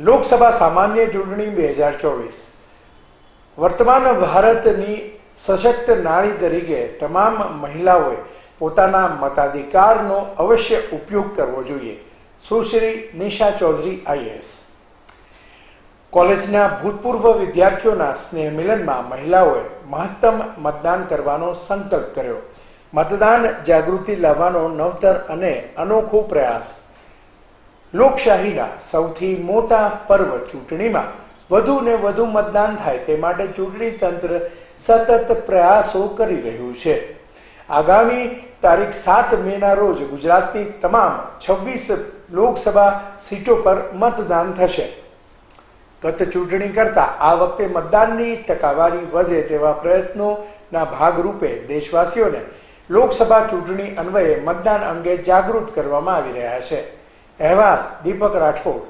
લોકસભા સામાન્ય ચૂંટણી બે હજાર ચોવીસ. વર્તમાન ભારતની સશક્ત નારી તરીકે તમામ મહિલાઓએ પોતાના મતાધિકારનો અવશ્ય ઉપયોગ કરવો જોઈએ, સુશ્રી નિશા ચૌધરી આઈએસ કોલેજના ભૂતપૂર્વ વિદ્યાર્થીઓના સ્નેહ મિલનમાં મહિલાઓએ મહત્તમ મતદાન કરવાનો સંકલ્પ કર્યો. મતદાન જાગૃતિ લાવવાનો નવતર અને અનોખો પ્રયાસ લોકશાહીના સૌથી મોટા પર્વ ચૂંટણીમાં વધુ ને વધુ મતદાન થાય તે માટે ચૂંટણી તંત્ર સતત પ્રયાસો કરી રહ્યું છે. આગામી તારીખ સાત મેના રોજ ગુજરાતની તમામ છવ્વીસ લોકસભા સીટો પર મતદાન થશે. ગત ચૂંટણી કરતા આ વખતે મતદાનની ટકાવારી વધે તેવા પ્રયત્નોના ભાગરૂપે દેશવાસીઓને લોકસભા ચૂંટણી અન્વયે મતદાન અંગે જાગૃત કરવામાં આવી રહ્યા છે. અહેવાલ દીપક રાઠોડ